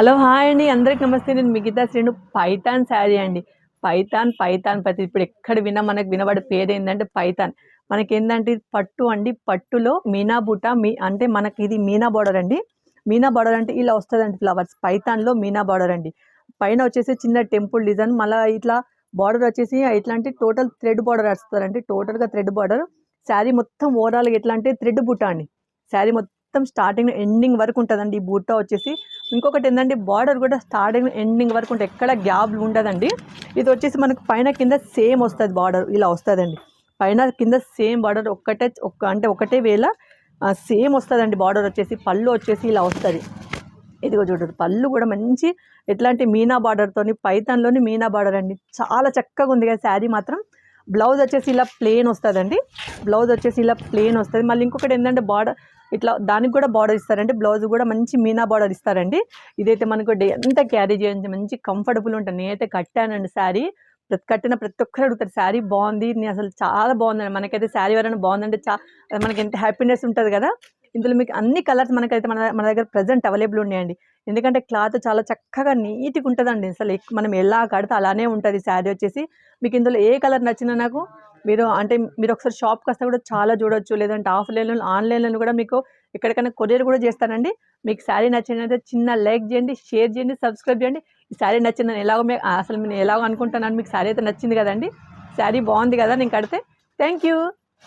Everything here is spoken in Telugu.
హలో హాయ్ అండి. అందరికి నమస్తే. నేను మిగతా శ్రేణు పైతాన్ శారీ అండి. పైతాన్ పైతాన్ ప్రతి ఇప్పుడు ఎక్కడ విన్నా మనకు వినబడే పేరు ఏంటంటే పైతాన్. మనకి ఏంటంటే ఇది పట్టు అండి. పట్టులో మీనా బూట మీ అంటే మనకి ఇది మీనా బార్డర్ అండి. మీనా బార్డర్ అంటే ఇలా వస్తుందండి ఫ్లవర్స్. పైతాన్లో మీనా బార్డర్ అండి. పైన వచ్చేసి చిన్న టెంపుల్ డిజైన్. మళ్ళీ ఇట్లా బార్డర్ వచ్చేసి ఇట్లాంటి టోటల్ థ్రెడ్ బార్డర్ వస్తుందండి టోటల్గా థ్రెడ్ బార్డర్. శారీ మొత్తం ఓవరాల్గా ఎట్లా అంటే థ్రెడ్ బుట్ట అండి. శారీ మొత్తం స్టార్టింగ్ ఎండింగ్ వరకు ఉంటుందండి. ఈ బుట్ట వచ్చేసి ఇంకొకటి ఏంటంటే బార్డర్ కూడా స్టార్టింగ్ ఎండింగ్ వరకు ఉంటే ఎక్కడ గ్యాప్ ఉండదండి. ఇది వచ్చేసి మనకు పైన కింద సేమ్ వస్తుంది బార్డర్ ఇలా వస్తుందండి. పైన కింద సేమ్ బార్డర్ ఒక్కటే ఒక్క అంటే ఒకటే వేళ సేమ్ వస్తుందండి బార్డర్ వచ్చేసి పళ్ళు వచ్చేసి ఇలా వస్తుంది. ఇదిగో చూడరు పళ్ళు కూడా మంచి ఎట్లాంటి మీనా బార్డర్తోని పైతాన్లోని మీనా బార్డర్ అండి. చాలా చక్కగా ఉంది కదా శారీ మాత్రం. బ్లౌజ్ వచ్చేసి ఇలా ప్లేన్ వస్తుందండి. బ్లౌజ్ వచ్చేసి ఇలా ప్లేన్ వస్తుంది. మళ్ళీ ఇంకొకటి ఏంటంటే బార్డర్ ఇట్లా దానికి కూడా బార్డర్ ఇస్తారండి. బ్లౌజ్ కూడా మంచి మీనా బార్డర్ ఇస్తారండి. ఇదైతే మనకు డే అంతా క్యారీ చేయండి. మంచి కంఫర్టబుల్ ఉంటుంది. నేనైతే కట్టానండి శారీ. ప్రతి కట్టిన ప్రతి ఒక్కరు అడుగుతారు శారీ బాగుంది. నేను అసలు చాలా బాగుందండి. మనకైతే శారీ ఎవరైనా బాగుందంటే చా అది మనకి ఎంత హ్యాపీనెస్ ఉంటుంది కదా. ఇందులో మీకు అన్ని కలర్స్ మనకైతే మన మన దగ్గర ప్రజెంట్ అవైలబుల్ ఉన్నాయండి. ఎందుకంటే క్లాత్ చాలా చక్కగా నీట్గా ఉంటుందండి. అసలు మనం ఎలా కడితే అలానే ఉంటుంది శారీ వచ్చేసి. మీకు ఇందులో ఏ కలర్ నచ్చినా నాకు మీరు అంటే మీరు ఒకసారి షాప్కి వస్తే కూడా చాలా చూడొచ్చు. లేదంటే ఆఫ్లైన్లో ఆన్లైన్లో కూడా మీకు ఎక్కడికైనా కొరియర్ కూడా చేస్తానండి. మీకు శారీ నచ్చినైతే చిన్న లైక్ చేయండి షేర్ చేయండి సబ్స్క్రైబ్ చేయండి. ఈ శారీ నచ్చింది నేను ఎలాగో అసలు నేను ఎలాగో అనుకుంటున్నాను మీకు శారీ అయితే నచ్చింది కదండి. శారీ బాగుంది కదా నేను కడితే. Thank you